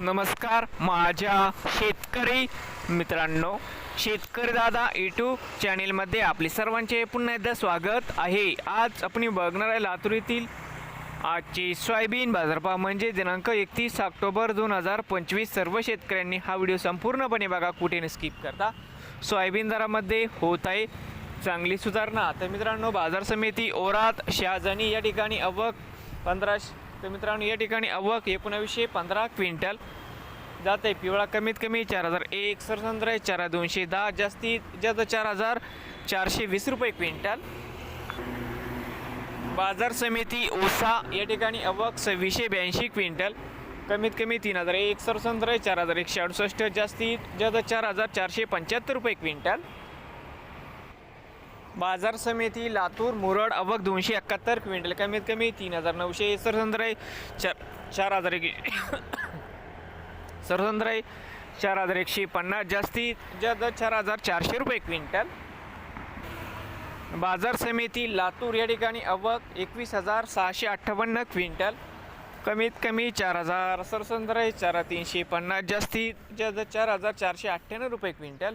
नमस्कार माझ्या शेतकरी मित्रांनो शेतकरी दादा यूट्यूब चॅनेलमध्ये आपले सर्वांचे पुन्हा एकदा स्वागत आहे. आज आपण बघणार आहे लातूर येथील आजची सोयाबीन बाजारभाव म्हणजे दिनांक एकतीस ऑक्टोबर दोन हजार पंचवीस. सर्व शेतकऱ्यांनी हा व्हिडिओ संपूर्णपणे बघा कुठे स्किप करता. सोयाबीन दरामध्ये होत आहे चांगली सुधारणा. तर मित्रांनो बाजार समिती ओरात शहाजानी या ठिकाणी अवक पंधरा तर मित्रांनो या ठिकाणी अवक एकोणावीसशे पंधरा क्विंटल जात. आहे पिवळा कमीत कमी चार हजार एक सरसंद्र आहे चार हजार दोनशे दहा जास्तीत जास्त चार हजार चारशे वीस रुपये क्विंटल. बाजार समिती ओसा या ठिकाणी अवक सव्वीसशे ब्याऐंशी क्विंटल. कमीत कमी तीन हजार एक सरसंद्र आहे चार हजार एकशे अडुसष्ट जास्तीत जास्त चार हजार चारशे पंच्याहत्तर रुपये क्विंटल. बाजार समिती लातूर मुरड अवक दोनशे एकाहत्तर क्विंटल कमीत कमी तीन हजार नऊशे. सरसंद्र आहे चार चार हजार एक सरसंद्र आहे चार हजार एकशे पन्नास. जास्तीत जास्त चार हजार चारशे रुपये क्विंटल. बाजार समिती लातूर या ठिकाणी अवक एकवीस हजार सहाशे अठ्ठावन्न क्विंटल. कमीत कमी चार हजार. सरसंद्र आहे चार तीनशे पन्नास. जास्तीत जास्त चार हजार चारशे अठ्ठ्याण्णव रुपये क्विंटल.